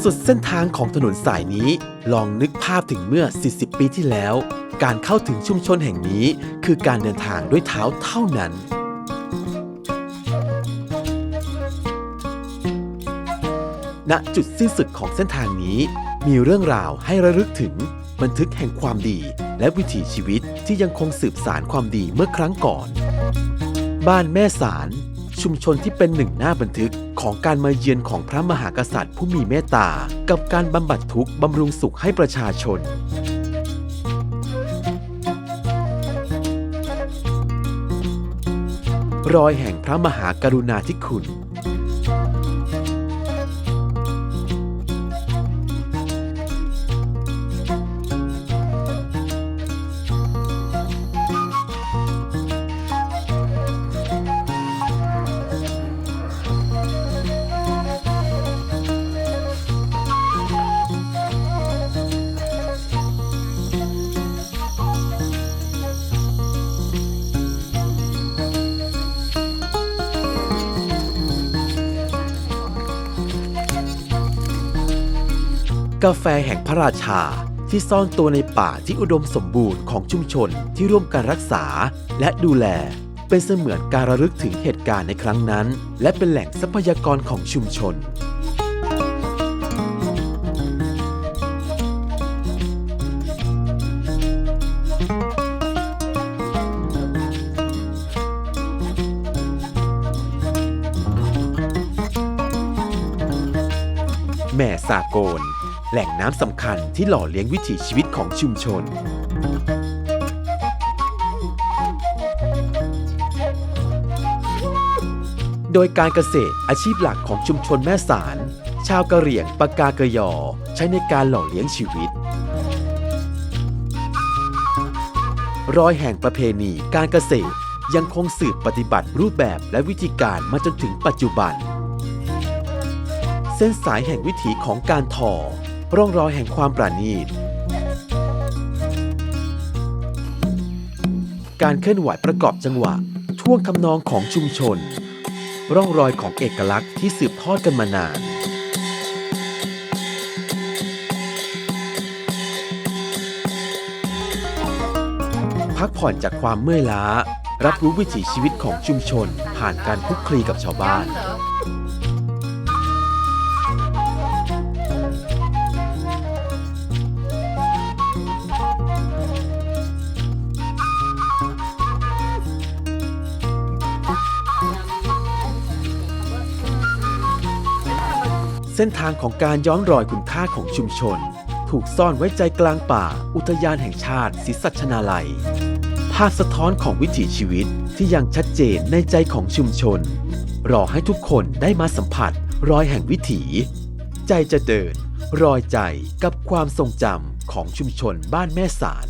สุดเส้นทางของถนนสายนี้ ลองนึกภาพถึงเมื่อ 40 ปีที่แล้ว การเข้าถึงชุมชนแห่งนี้ คือการเดินทางด้วยเท้าเท่านั้นณจุดสิ้นสุดของเส้นทางนี้ มีเรื่องราวให้ระลึกถึง บันทึกแห่งความดี และวิถีชีวิตที่ยังคงสืบสารความดีเมื่อครั้งก่อน บ้านแม่สาร ชุมชนที่เป็นหนึ่งหน้าบันทึกของการมาเยือนของพระมหากษัตริย์ผู้มีเมตตา กับการบำบัดทุกข์บำรุงสุขให้ประชาชน รอยแห่งพระมหากรุณาธิคุณ กาแฟแห่งพระราชา ที่ซ่อนตัวในป่าที่อุดมสมบูรณ์ของชุมชนที่ร่วมกันรักษาและดูแล เป็นเสมือนการระลึกถึงเหตุการณ์ในครั้งนั้น และเป็นแหล่งทรัพยากรของชุมชนแม่สากล แหล่งน้ำสำคัญที่หล่อเลี้ยงวิถีชีวิตของชุมชน โดยการเกษตรอาชีพหลักของชุมชนแม่สาร ชาวกะเหรี่ยงปากากะยอ ใช้ในการหล่อเลี้ยงชีวิต รอยแห่งประเพณีการเกษตรยังคงสืบปฏิบัติรูปแบบและวิธีการมาจนถึงปัจจุบัน เส้นสายแห่งวิถีของการทอ ร่องรอยแห่งความประณีต การเคลื่อนไหวประกอบจังหวะ ท่วงทำนองของชุมชน ร่องรอยของเอกลักษณ์ที่สืบทอดกันมานานพักผ่อนจากความเมื่อยล้า รับรู้วิถีชีวิตของชุมชน ผ่านการคลุกคลีกับชาวบ้าน เส้นทางของการย้อนรอยคุณค่าของชุมชน ถูกซ่อนไว้ใจกลางป่า อุทยานแห่งชาติศรีสัชนาลัย ภาพสะท้อนของวิถีชีวิตที่ยังชัดเจนในใจของชุมชน รอให้ทุกคนได้มาสัมผัสรอยแห่งวิถี ใจจะเดิน รอยใจกับความทรงจำของชุมชนบ้านแม่สาร